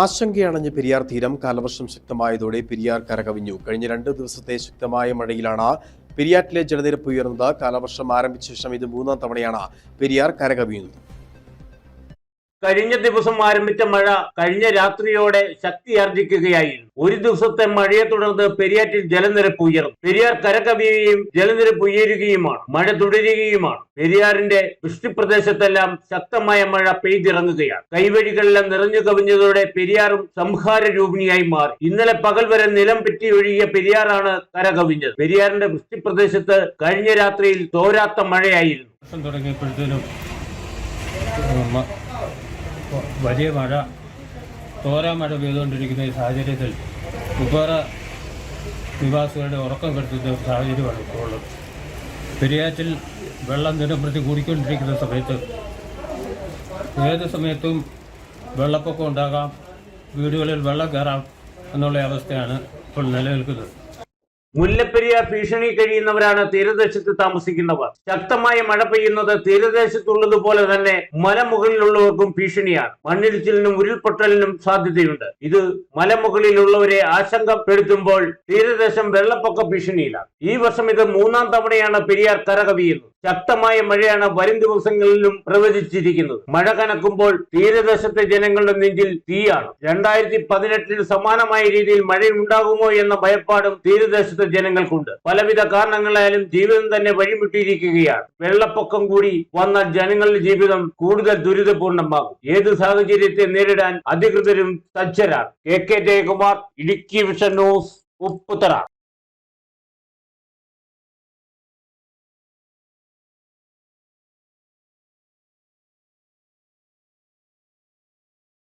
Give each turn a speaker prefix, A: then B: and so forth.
A: ആശങ്കയണഞ്ഞ് പെരിയാർ തീരം കാലവർഷം ശക്തമായതോടെ പെരിയാർ കരകവിഞ്ഞു. കഴിഞ്ഞ രണ്ട് ദിവസത്തെ ശക്തമായ മഴയിലാണ് പെരിയാറ്റിലെ ജലനിരപ്പ് ഉയർന്നത്. കാലവർഷം ആരംഭിച്ച ശേഷം ഇത് മൂന്നാം തവണയാണ് പെരിയാർ കരകവിയുന്നത്.
B: കഴിഞ്ഞ ദിവസം ആരംഭിച്ച മഴ കഴിഞ്ഞ രാത്രിയോടെ ശക്തിയാർജിക്കുകയായിരുന്നു. ഒരു ദിവസത്തെ മഴയെ തുടർന്ന് പെരിയാറ്റിൽ ജലനിരപ്പ് ഉയർന്നു. പെരിയാർ കരകവിയുകയും ജലനിരപ്പ് ഉയരുകയുമാണ്. മഴ തുടരുകയുമാണ്. പെരിയാറിന്റെ വൃഷ്ടിപ്രദേശത്തെല്ലാം ശക്തമായ മഴ പെയ്തിറങ്ങുകയാണ്. കൈവഴികളെല്ലാം നിറഞ്ഞു കവിഞ്ഞതോടെ പെരിയാറും സംഹാര രൂപിണിയായി മാറി. ഇന്നലെ പകൽ വരെ നിലം പറ്റി ഒഴുകിയ പെരിയാറാണ് കരകവിഞ്ഞത്. പെരിയാറിന്റെ വൃഷ്ടിപ്രദേശത്ത് കഴിഞ്ഞ രാത്രിയിൽ തോരാത്ത മഴയായിരുന്നു.
C: വലിയ മഴ തോരാ മഴ പെയ്തുകൊണ്ടിരിക്കുന്ന ഈ സാഹചര്യത്തിൽ ഉപ്പാറ നിവാസികളുടെ ഉറക്കം കെടുത്തുന്ന സാഹചര്യമാണ് ഇപ്പോൾ ഉള്ളത്. പെരിയാറ്റിൽ വെള്ളം ദിനംപ്രതി കൂടിക്കൊണ്ടിരിക്കുന്ന സമയത്ത് ഏത് സമയത്തും വെള്ളപ്പൊക്കം ഉണ്ടാകാം വീടുകളിൽ വെള്ളം കയറാം എന്നുള്ള അവസ്ഥയാണ് ഇപ്പോൾ നിലനിൽക്കുന്നത്.
B: മുല്ലപ്പെരിയാർ ഭീഷണി കഴിയുന്നവരാണ് തീരദേശത്ത് താമസിക്കുന്നവർ. ശക്തമായ മഴ പെയ്യുന്നത് തീരദേശത്തുള്ളതുപോലെ തന്നെ മലമുകളിലുള്ളവർക്കും ഭീഷണിയാണ്. മണ്ണിടിച്ചിലിനും ഉരുൾപൊട്ടലിനും സാധ്യതയുണ്ട്. ഇത് മലമുകളിലുള്ളവരെ ആശങ്കപ്പെടുത്തുമ്പോൾ തീരദേശം വെള്ളപ്പൊക്ക ഭീഷണിയിലാണ്. ഈ വർഷം ഇത് മൂന്നാം തവണയാണ് പെരിയാർ കരകവിയുന്നത് ശക്തമായ മഴയാണ് വരും ദിവസങ്ങളിലും പ്രവചിച്ചിരിക്കുന്നത്. മഴ കനക്കുമ്പോൾ തീരദേശത്തെ ജനങ്ങളുടെ നെഞ്ചിൽ തീയാണ്. രണ്ടായിരത്തി പതിനെട്ടിൽ സമാനമായ രീതിയിൽ മഴയുണ്ടാകുമോ എന്ന ഭയപ്പാടും തീരദേശത്തെ ജനങ്ങൾക്കുണ്ട്. പലവിധ കാരണങ്ങളായാലും ജീവിതം തന്നെ വഴിമുട്ടിയിരിക്കുകയാണ്. വെള്ളപ്പൊക്കം കൂടി വന്ന ജനങ്ങളുടെ ജീവിതം കൂടുതൽ ദുരിതപൂർണമാകും. ഏത് സാഹചര്യത്തെ നേരിടാൻ അധികൃതരും സജ്ജരാണ്. K K Jayakumar Idukki vision news Upputhara.